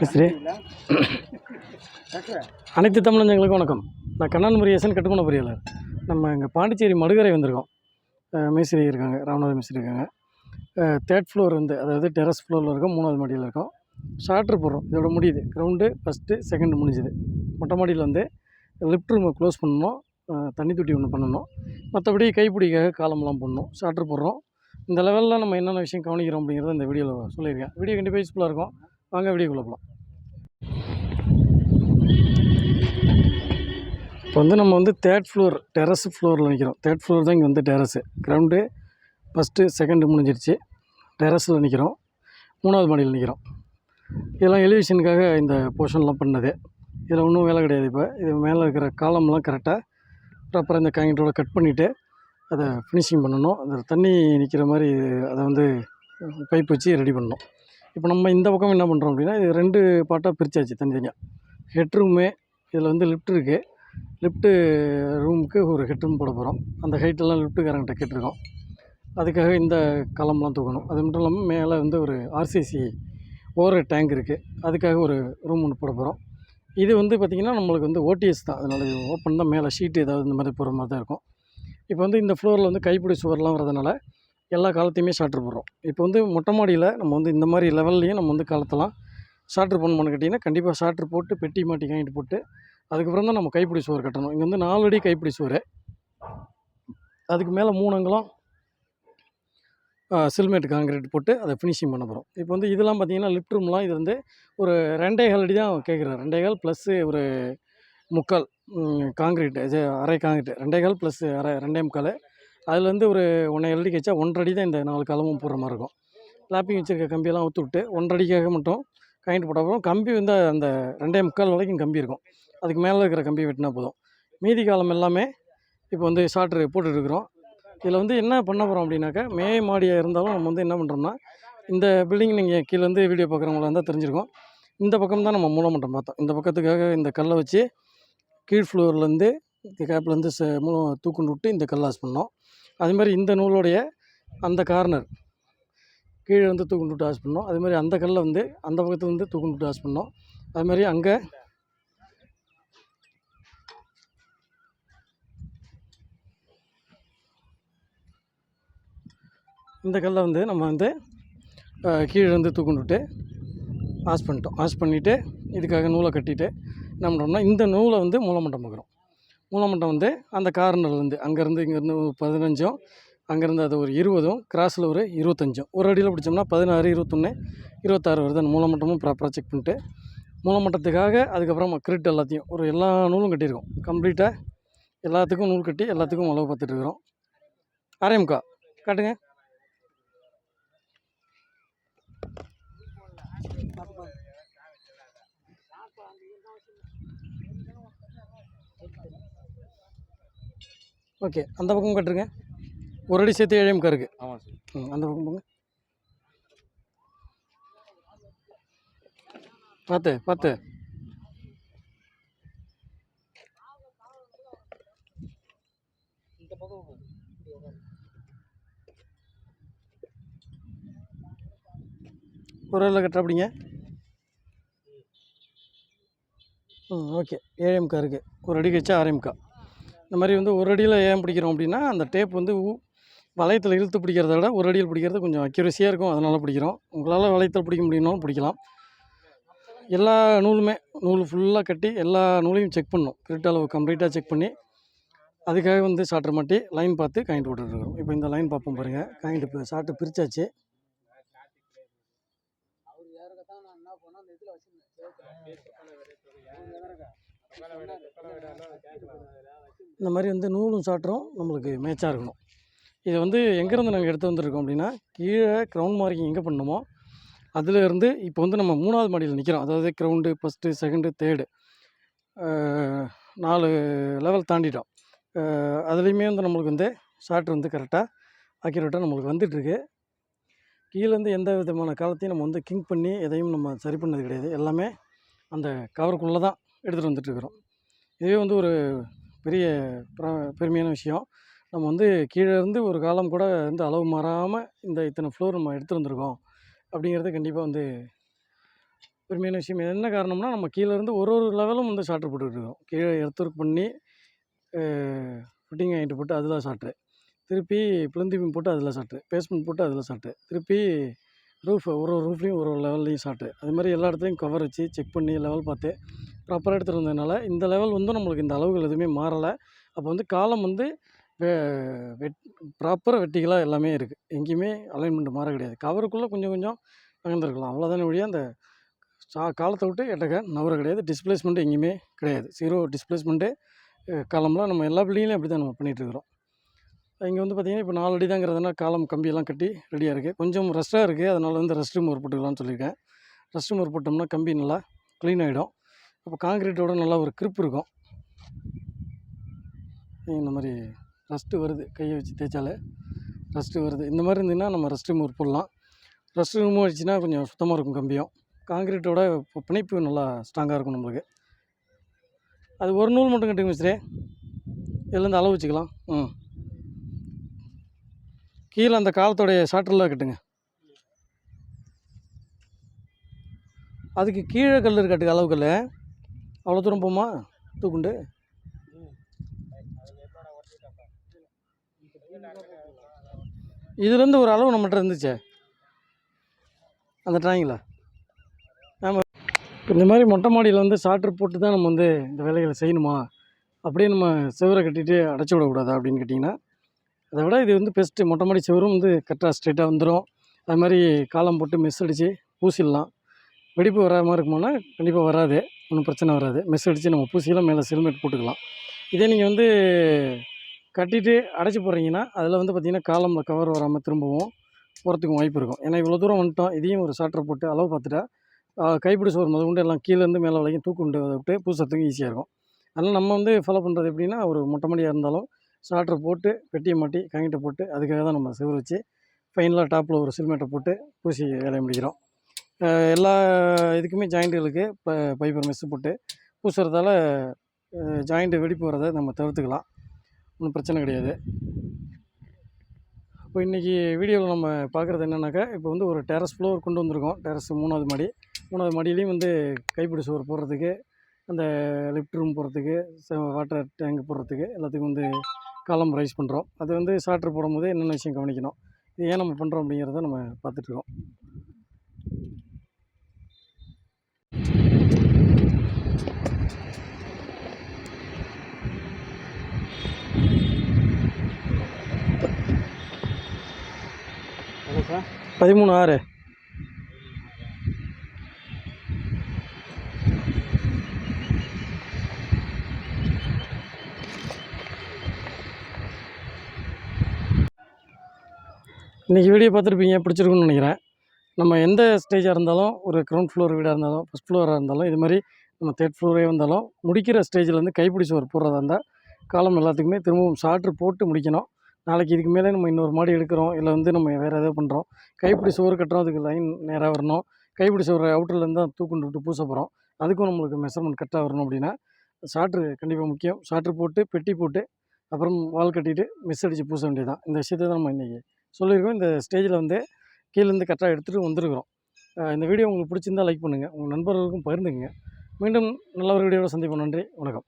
மிஸ்ரி அனைத்து தமிழஞ்சங்களுக்கும் வணக்கம். நான் கண்ணன் முரியசன் கட்டுமான பொறியாளர். நம்ம இங்கே பாண்டிச்சேரி மடுகரை வந்திருக்கோம். மிஸ்ரி மேஸ்திரி இருக்காங்க ராமநாத மேஸ்திரி இருக்காங்க. தேர்ட் ஃப்ளோர் வந்து அதாவது டெரஸ் ஃப்ளோரில் இருக்கோம் மூணாவது மாடியில் இருக்கோம். ஷார்ட்ரு போடுறோம் இதோட முடியுது. கிரவுண்டு ஃபஸ்ட்டு செகண்ட் முடிஞ்சுது. மொட்டை மாடியில் வந்து லிஃப்ட் ரூமை க்ளோஸ் பண்ணணும். தண்ணி தொட்டி ஒன்று பண்ணணும். மற்றபடி கைப்பிடிக்காக காலம்லாம் போடணும். ஷார்ட்ரு போடுறோம். இந்த லெவலில் நம்ம என்னென்ன விஷயம் கவனிக்கிறோம் அப்படிங்கிறத இந்த வீடியோவில் சொல்லியிருக்கேன். வீடியோ கண்டிப்பாக யூஸ்ஃபுல்லாக இருக்கும். வாங்க வீடியோக்குள்ளே போகலாம் இப்போ வந்து நம்ம வந்து தேர்ட் ஃப்ளோர் டெரஸ் ஃப்ளோரில் நிற்கிறோம் தேர்ட் ஃப்ளோர் தான் இங்கே வந்து டெரஸு கிரவுண்டு ஃபஸ்ட்டு செகண்டு முடிஞ்சிருச்சு. டெரஸில் நிற்கிறோம் மூணாவது மாடியில் நிற்கிறோம் இதெல்லாம் எலிவேஷனுக்காக இந்த போர்ஷன்லாம் பண்ணது. இதில் ஒன்றும் வேலை கிடையாது இப்போ. இது மேலே இருக்கிற காலம்லாம் கரெக்டாக ப்ராப்பராக இந்த காங்கிட்டோட கட் பண்ணிவிட்டு அதை ஃபினிஷிங் பண்ணணும். அந்த தண்ணி நிற்கிற மாதிரி அதை வந்து பைப் வச்சு ரெடி பண்ணணும். இப்போ நம்ம இந்த பக்கம் என்ன பண்ணுறோம் அப்படின்னா இது ரெண்டு பார்ட்டாக பிரித்தாச்சு தனித்தனியாக ஹெட் ரூமு இதில் வந்து லிஃப்ட் இருக்குது லிஃப்ட்டு ரூமுக்கு ஒரு ஹெட் ரூம் போட போகிறோம் அந்த ஹைட்டெல்லாம் லிஃப்ட்டுக்காரங்கிட்ட கேட்டிருக்கோம். அதுக்காக இந்த களம்லாம் தூக்கணும். அது மட்டும் இல்லாமல் மேலே வந்து ஒரு ஆர்சிசி ஓவர் டேங்க் இருக்குது அதுக்காக ஒரு ரூம் ஒன்று போட போகிறோம் இது வந்து பார்த்திங்கன்னா நம்மளுக்கு வந்து ஓடிஎஸ் தான். அதனால் ஓப்பன் தான். மேலே ஷீட்டு ஏதாவது இந்த மாதிரி போகிற மாதிரி தான் இருக்கும். இப்போ வந்து இந்த ஃப்ளோரில் வந்து கைப்பிடி சுவர்லாம் வரதுனால எல்லா காலத்தையுமே ஷார்ட்ரு போடுறோம். இப்போ வந்து மொட்டை மாடியில் நம்ம வந்து இந்த மாதிரி லெவல்லையும் நம்ம வந்து காலத்தெல்லாம் ஷார்ட்ரு பண்ணணும்னு கேட்டிங்கன்னா கண்டிப்பாக ஷார்ட்ரு போட்டு பெட்டி மாட்டி வாங்கிட்டு போட்டு அதுக்கப்புறம் தான் நம்ம கைப்பிடி சுவர் கட்டணும். இங்கே வந்து நாலு அடி கைப்பிடி சுவர். அதுக்கு மேலே மூணு அங்குலம் சில்மேட் காங்கிரீட் போட்டு அதை ஃபினிஷிங் பண்ண போகிறோம் இப்போ வந்து இதெல்லாம் பார்த்தீங்கன்னா லிஃப்ட் ரூம்லாம் இது வந்து ஒரு ரெண்டே கால் அடி தான் கேட்குறேன் ரெண்டே கால் ப்ளஸ்ஸு ஒரு முக்கால் காங்கிரீட் இது அரை காங்கிரீட்டு ரெண்டே கால் ப்ளஸ் அரை ரெண்டே முக்கால். அதில் வந்து ஒரு ஒன்றரை அடிக்கு வச்சா ஒன்றரை அடி தான் இந்த நாலு காலமும் போடுற மாதிரி இருக்கும். லாப்பிங் வச்சுருக்க கம்பியெல்லாம் ஊற்று விட்டு ஒன்றரை அடிக்காக மட்டும் காயின்ட் போட்டால் கம்பி வந்து அந்த ரெண்டே முக்கால் வரைக்கும் கம்பி இருக்கும். அதுக்கு மேலே இருக்கிற கம்பி வெட்டினா போதும். மீதி காலம் எல்லாமே இப்போ வந்து ஷார்ட்ரு போட்டுட்ருக்குறோம். இதில் வந்து என்ன பண்ண போகிறோம் அப்படின்னாக்கா மே மாடியாக இருந்தாலும் நம்ம வந்து என்ன பண்ணுறோம்னா இந்த பில்டிங் நீங்கள் கீழே வீடியோ பார்க்குறவங்களா இருந்தால் தெரிஞ்சிருக்கோம். இந்த பக்கம் தான் நம்ம மூலமட்டம் பார்த்தோம். இந்த பக்கத்துக்காக இந்த கல்லை வச்சு கீழ் ஃப்ளோர்லேருந்து கேப்லேருந்து ச மூலம் தூக்குண்டு விட்டு இந்த கல்லாஸ் பண்ணோம். அதுமாதிரி இந்த நூலோடைய அந்த கார்னர் கீழே வந்து தூக்குண்டு விட்டு ஆஸ் பண்ணோம். அதுமாதிரி அந்த கல்லை வந்து அந்த பக்கத்தில் வந்து தூக்குண்டு விட்டு ஆஸ் பண்ணோம். அதுமாதிரி அங்கே இந்த கல்லை வந்து நம்ம வந்து கீழே வந்து தூக்குண்டு விட்டு ஆஸ் பண்ணிட்டோம். ஆஸ் பண்ணிவிட்டு இதுக்காக நூலை கட்டிட்டு என்ன பண்ணுறோம்னா இந்த நூலை வந்து மூலமட்டம் பார்க்குறோம் மூலமட்டம் வந்து அந்த கார்னர்லேருந்து அங்கேருந்து இங்கேருந்து ஒரு பதினஞ்சும் அங்கேருந்து அது ஒரு இருபதும் கிராஸில் ஒரு இருபத்தஞ்சும் ஒரு அடியில் பிடிச்சோம்னா பதினாறு இருபத்தொன்று இருபத்தாறு வருது. அந்த மூலமட்டமும் ப்ராப்பராக செக் பண்ணிட்டு மூலமட்டத்துக்காக அதுக்கப்புறம் கிரிட் எல்லாத்தையும் ஒரு எல்லா நூலும் கட்டியிருக்கோம். கம்ப்ளீட்டாக எல்லாத்துக்கும் நூல் கட்டி எல்லாத்துக்கும் அளவு பார்த்துட்டு இருக்கிறோம் காட்டுங்க. ஓகே. அந்த பக்கம் கட்டுருங்க. ஒரு அடி சேர்த்து ஏழேமுக்கா இருக்குது ஆமாம் சார். ம் அந்த பக்கம் போங்க. இந்த பக்கம் ஒரு கட்டுற அப்படிங்க. ம் ஓகே. ஏஎம்கா இருக்குது ஒரு அடிக்கு வச்சா ஆர்எம்கா இந்த மாதிரி வந்து ஒரு அடியில் ஏன் பிடிக்கிறோம் அப்படின்னா அந்த டேப் வந்து வளையத்தில் இழுத்து பிடிக்கிறத விட ஒரு அடியில் பிடிக்கிறது கொஞ்சம் அக்யூரஸியாக இருக்கும். அதனால் பிடிக்கிறோம். உங்களால் வளையத்தில் பிடிக்க முடியும்னாலும் பிடிக்கலாம். எல்லா நூலுமே நூல் ஃபுல்லாக கட்டி எல்லா நூலையும் செக் பண்ணணும். கிரிட் அளவு கம்ப்ளீட்டாக செக் பண்ணி அதுக்காக வந்து சாட்டர் மாட்டி லைன் பார்த்து காயின்ட் போட்டுருக்கோம் இப்போ இந்த லைன் பார்ப்போம் பாருங்கள் காயின்ட் இப்போ சாட்டு பிரித்தாச்சு அவர் இந்த மாதிரி வந்து நூலும் சாட்டரும் நம்மளுக்கு மேட்சாக இருக்கணும். இதை வந்து எங்கேருந்து நாங்கள் எடுத்து வந்திருக்கோம் அப்படின்னா கீழே க்ரௌண்ட் மார்க்கிங் எங்கே பண்ணணுமோ அதில் இருந்து இப்போ வந்து நம்ம மூணாவது மாடியில் நிற்கிறோம் அதாவது க்ரௌண்டு ஃபஸ்ட்டு செகண்டு தேர்டு நாலு லெவல் தாண்டிட்டோம். அதுலேயுமே வந்து நம்மளுக்கு வந்து ஷார்ட் வந்து கரெக்டாக அக்யூரேட்டாக நம்மளுக்கு வந்துட்டுருக்கு. கீழேருந்து எந்த விதமான காலத்தையும் நம்ம வந்து கிங் பண்ணி எதையும் நம்ம சரி பண்ணது கிடையாது. எல்லாமே அந்த கவருக்குள்ளே தான் எடுத்துகிட்டு வந்துட்டுருக்குறோம் இதுவே வந்து ஒரு பெரிய பெருமையான விஷயம். நம்ம வந்து கீழே இருந்து ஒரு காலம் கூட வந்து அளவு மாறாமல் இந்த இத்தனை ஃப்ளோர் நம்ம எடுத்துகிட்டு வந்திருக்கோம். அப்படிங்கிறது கண்டிப்பாக வந்து பெருமையான விஷயம். என்ன காரணம்னா நம்ம கீழேருந்து ஒரு ஒரு லெவலும் வந்து சாட்ரு போட்டுக்கிட்டு கீழே எர்த் ஒர்க் பண்ணி ஃபிட்டிங் ஆகிட்டு போட்டு அதில் ஷார்ட்ரு திருப்பி பிளந்திபிம் போட்டு அதில் சாட்டு பேஸ்மெண்ட் போட்டு அதில் ஷார்ட்ரு திருப்பி ரூஃப் ஒரு ஒரு ரூஃப்லேயும் ஒரு ஒரு லெவல்லையும் சாட்டு அது மாதிரி எல்லா இடத்துலையும் கவர் வச்சு செக் பண்ணி லெவல் பார்த்து ப்ராப்பராக எடுத்துகிட்டு வந்ததுனால இந்த லெவல் வந்து நம்மளுக்கு இந்த அளவுகள் எதுவுமே மாறலை. அப்போ வந்து காலம் வந்து வெ வெட் ப்ராப்பராக வெட்டிகளாக எல்லாமே இருக்குது எங்கேயுமே அலைன்மெண்ட் மாற கிடையாது. கவருக்குள்ளே கொஞ்சம் கொஞ்சம் நகர்ந்துருக்கலாம். அவ்வளோதானே ஒழிய அந்த சா காலத்தை விட்டு எட்டக்க நவர கிடையாது. டிஸ்பிளேஸ்மெண்ட் எங்கேயுமே கிடையாது. ஜீரோ டிஸ்பிளேஸ்மெண்ட்டு காலம்லாம் நம்ம எல்லா பில்டிங்லையும் அப்படி தான் நம்ம பண்ணிகிட்ருக்குறோம் இங்கே வந்து பார்த்திங்கன்னா இப்போ நாலு அடி காலம் கம்பியெல்லாம் கட்டி ரெடியாக இருக்குது கொஞ்சம் ரெஸ்ட்டாக இருக்குது அதனால் வந்து ரெஸ்ட் ரூம் ஒரு போட்டுக்கலாம்னு சொல்லியிருக்கேன். ரெஸ்ட் ரூம் ஒரு போட்டோம்னா கம்பி நல்லா க்ளீன் ஆகிடும் அப்போ காங்கிரீட்டோட நல்லா ஒரு grip இருக்கும். இந்த மாதிரி ரஸ்ட்டு வருது. கையை வச்சு தேய்ச்சாலே ரஸ்ட்டு வருது. இந்த மாதிரி இருந்ததுன்னா நம்ம ரெஸ்ட் ரூம் போடலாம். ரெஸ்ட் ரூமும் வச்சுன்னா கொஞ்சம் சுத்தமாக இருக்கும் கம்பியும். காங்கிரீட்டோட இப்போ பிணைப்பு நல்லா ஸ்ட்ராங்காக இருக்கும் நம்மளுக்கு. அது ஒரு நூல் மட்டும் கட்டுங்க மிஸ்ரே. இதுலேருந்து அளவு வச்சுக்கலாம். ம். கீழே அந்த காலத்தோடைய ஷாட்டரில் கட்டுங்க. அதுக்கு கீழே கல் இருக்கட்டுக்கு அளவு அவ்வளோ தூரம் போமா? தூக்குண்டு? இதுலேருந்து ஒரு அளவு நம்மகிட்ட இருந்துச்சே. அந்த ட்ராயிங்கில் ஆமாம் இந்த மாதிரி மொட்டை மாடியில் வந்து ஷார்ட்ரு போட்டு தான் நம்ம வந்து இந்த வேலைகளை செய்யணுமா? அப்படியே நம்ம செவரை கட்டிட்டு அடைச்சி விடக்கூடாது அப்படின்னு கேட்டிங்கன்னா அதை விட இது வந்து பெஸ்ட்டு மொட்டை மாடி செவரும் வந்து கரெக்டாக ஸ்ட்ரெயிட்டாக வந்துடும் அது மாதிரி காலம் போட்டு மிஸ் அடித்து பூசிடலாம். வெடிப்பு வராமல் இருக்குமோன்னா கண்டிப்பாக வராது. ஒன்றும் பிரச்சனை வராது. மெஸ் அடித்து நம்ம பூசியெல்லாம் மேலே சில்மெட் போட்டுக்கலாம். இதே நீங்கள் வந்து கட்டிட்டு அடைச்சி போடுறீங்கன்னா அதில் வந்து பார்த்திங்கன்னா காலமில் கவர் வராமல் திரும்பவும் போகிறதுக்கும் வாய்ப்பு இருக்கும். ஏன்னா இவ்வளோ தூரம் வந்துட்டோம். இதையும் ஒரு சாட்டர் போட்டு அளவு பார்த்துட்டா கைப்பிடி சோறு முதல் கொண்டு எல்லாம் கீழேருந்து மேலே வரைக்கும் தூக்குண்டு விட்டு பூசத்துக்கு ஈஸியாக இருக்கும். அதனால் நம்ம வந்து ஃபாலோ பண்ணுறது எப்படின்னா ஒரு மொட்டை மாடியாக இருந்தாலும் சாட்டர் போட்டு பெட்டியை மாட்டி கங்கிட்ட போட்டு அதுக்காக தான் நம்ம சிவர் வச்சு ஃபைனலாக டாப்பில் ஒரு சில்மேட்டை போட்டு பூசி வேலையை முடிக்கிறோம். எல்லா இதுக்குமே ஜாயிண்ட்டுகளுக்கு இப்போ பைப்பர் மெஸ்ஸு போட்டு பூசுறதால ஜாயிண்ட்டு வெடிப்பு வரதை நம்ம தவிர்த்துக்கலாம். ஒன்றும் பிரச்சனை கிடையாது. இப்போ இன்றைக்கி வீடியோவில் நம்ம பார்க்குறது என்னென்னாக்கா இப்போ வந்து ஒரு டெரஸ் ஃப்ளோர் கொண்டு வந்திருக்கோம். டெரஸ் மூணாவது மாடி. மூணாவது மாடியிலையும் வந்து கைப்பிடி சுவர் போடுறதுக்கு அந்த லிஃப்ட் ரூம் போடுறதுக்கு வாட்டர் டேங்க் போடுறதுக்கு எல்லாத்துக்கும் வந்து காலம் ரைஸ் பண்ணுறோம் அது வந்து ஷார்ட்ரு போடும்போது என்னென்ன விஷயம் கவனிக்கணும்? இது ஏன் நம்ம பண்ணுறோம் அப்படிங்கிறத நம்ம பார்த்துட்ருக்கோம் பதிமூணு ஆறு இன்றைக்கி வீடியோ பார்த்துருப்பீங்க பிடிச்சிருக்குன்னு நினைக்கிறேன். நம்ம எந்த ஸ்டேஜாக இருந்தாலும் ஒரு கிரவுண்ட் ஃப்ளோர் வீடாக இருந்தாலும் ஃபஸ்ட் ஃப்ளோராக இருந்தாலும் இது மாதிரி நம்ம தேர்ட் ஃப்ளோரே வந்தாலும் முடிக்கிற ஸ்டேஜில் வந்து கைப்பிடி சோறு போடுறதா இருந்தால் காலம் எல்லாத்துக்குமே திரும்பவும் ஷார்ட்ரு போட்டு முடிக்கணும். நாளைக்கு இதுக்கு மேலே நம்ம இன்னொரு மாடி எடுக்கிறோம் இல்லை வந்து நம்ம வேறு ஏதாவது பண்ணுறோம் கைப்பிடி சோறு கட்டுறோம் அதுக்கு லைன் நேராக வரணும். கைப்பிடி சோறு அவுட்டர்லேருந்து தான் தூக்குண்டு விட்டு பூச போகிறோம் அதுக்கும் நம்மளுக்கு மெஷர்மெண்ட் கரெக்டாக வரணும் அப்படின்னா சாட்ரு கண்டிப்பாக முக்கியம். ஷார்ட்ரு போட்டு பெட்டி போட்டு அப்புறம் வால் கட்டிட்டு மிஸ் அடித்து பூச வேண்டியது தான் இந்த விஷயத்தை தான் நம்ம இன்றைக்கி சொல்லியிருக்கோம். இந்த ஸ்டேஜில் வந்து கீழேருந்து கரெக்டாக எடுத்துகிட்டு வந்துருக்குறோம். இந்த வீடியோ உங்களுக்கு பிடிச்சிருந்தா லைக் பண்ணுங்கள் உங்கள் நண்பர்களுக்கும் பகிர்ந்துங்க மீண்டும் நல்ல ஒரு வீடியோவில் சந்திப்போம். நன்றி. வணக்கம்.